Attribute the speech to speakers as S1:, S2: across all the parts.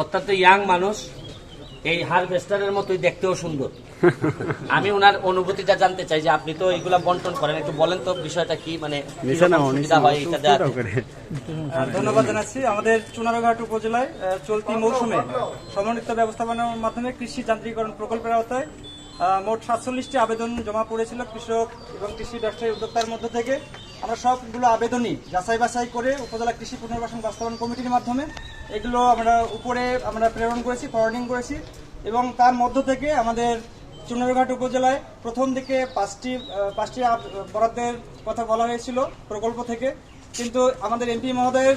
S1: অত্যন্ত ইয়াং মানুষ এই হারভেস্টারের মতোই দেখতেও সুন্দর। আমি ওনার অনুভূতিটা জানতে চাই যে আপনি তো এগুলা বন্টন করেন একটু বলেন তো বিষয়টা কি মানে সুবিধা হয় এটা
S2: ধন্যবাদ জানাচ্ছি। আমাদের চুনারঘাট উপজেলায় আহ, চলতি মৌসুমে সমন্বিত ব্যবস্থাপনার মাধ্যমে কৃষি যান্ত্রিকরণ প্রকল্পের আওতায় মোট সাতচল্লিশটি আবেদন জমা পড়েছিল কৃষক এবং কৃষি ব্যবসায়ী উদ্যোক্তার মধ্য থেকে। আমরা সবগুলো আবেদনই যাচাই বাছাই করে উপজেলা কৃষি পুনর্বাসন বাস্তবায়ন কমিটির মাধ্যমে এগুলো আমরা উপরে আমরা প্রেরণ করেছি ফরওয়ার্ডিং করেছি এবং তার মধ্য থেকে আমাদের চুনারঘাট উপজেলায় প্রথম দিকে পাঁচটি পাঁচটি বরাদ্দের কথা বলা হয়েছিল প্রকল্প থেকে। কিন্তু আমাদের এমপি মহোদয়ের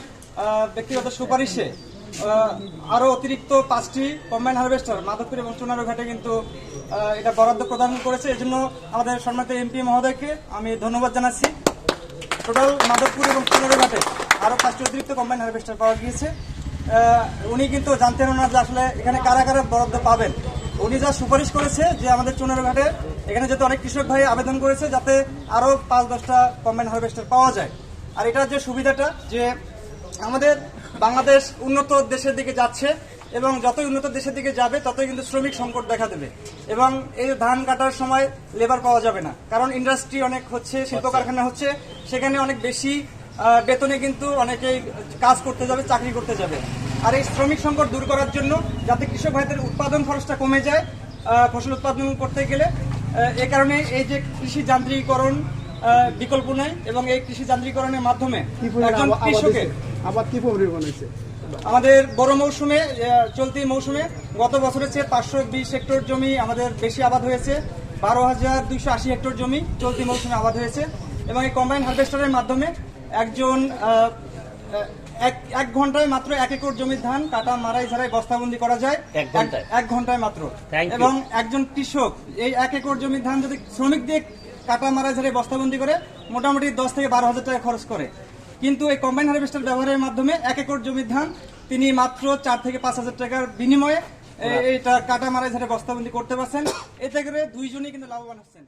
S2: ব্যক্তিগত সুপারিশে আহ, আরও অতিরিক্ত পাঁচটি কম্বাইন হারভেস্টার মাধবপুর এবং চুনারঘাটে কিন্তু এটা বরাদ্দ প্রদান করেছে। এজন্য আমাদের সম্মানিত এমপি মহোদয়কে আমি ধন্যবাদ জানাচ্ছি। টোটাল মাধবপুর এবং চুনারঘাটে আরও পাঁচটি অতিরিক্ত কম্বাইন হারভেস্টার পাওয়া গিয়েছে। উনি কিন্তু জানতেন না যে আসলে এখানে কারা কারা বরাদ্দ পাবেন। উনি যা সুপারিশ করেছে যে আমাদের চুনারঘাটে এখানে যেহেতু অনেক কৃষক ভাই আবেদন করেছে যাতে আরও পাঁচ দশটা কম্বাইন হারভেস্টার পাওয়া যায়। আর এটার যে সুবিধাটা যে আমাদের বাংলাদেশ উন্নত দেশের দিকে যাচ্ছে এবং যতই উন্নত দেশের দিকে যাবে ততই কিন্তু শ্রমিক সংকট দেখা দেবে। এবং এই ধান কাটার সময় লেবার পাওয়া যাবে না। কারণ ইন্ডাস্ট্রি অনেক হচ্ছে শিল্প কারখানা হচ্ছে সেখানে অনেক বেশি বেতনে কিন্তু অনেকেই কাজ করতে যাবে চাকরি করতে যাবে। আর এই শ্রমিক সংকট দূর করার জন্য যাতে কৃষক ভাইদের উৎপাদন খরচটা কমে যায় ফসল উৎপাদন করতে গেলে এ কারণে এই যে কৃষি যান্ত্রিকরণ আহ, বিকল্প নেই এবং এই কৃষি যান্ত্রিকরণের মাধ্যমে একজন কৃষকের?
S3: আবাদ কি পরিমাণ হয়েছে
S2: আমাদের বড় মৌসুমে চলতি মৌসুমে গত বছরের চেয়ে পাঁচশো বিশ হেক্টর জমি আমাদের বেশি আবাদ হয়েছে। বারো হাজার দুইশো আশি হেক্টর জমি চলতি মৌসুমে আবাদ হয়েছে এবং এই কম্বাইন হারভেস্টারের মাধ্যমে একজন এক এক ঘন্টায় মাত্র এক একর জমির ধান কাটা মারাই ঝাড়াই বস্তাবন্দি করা যায়।
S1: এক ঘন্টায়?
S2: মাত্র। এবং একজন কৃষক এই এক একর জমির ধান যদি শ্রমিক দিয়ে কাটা মারা ঝাড়ে বস্তাবন্দি করে মোটামুটি দশ থেকে বারো হাজার টাকা খরচ করে। কিন্তু এই কম্বাইন হারভেস্টার ব্যবহারের মাধ্যমে এক একর জমির ধান তিনি মাত্র চার থেকে পাঁচ হাজার টাকার বিনিময়ে এটা কাটা মারা ঝাড়ে বস্তাবন্দি করতে পারছেন। এতে করে দুইজনই কিন্তু লাভবান হচ্ছেন।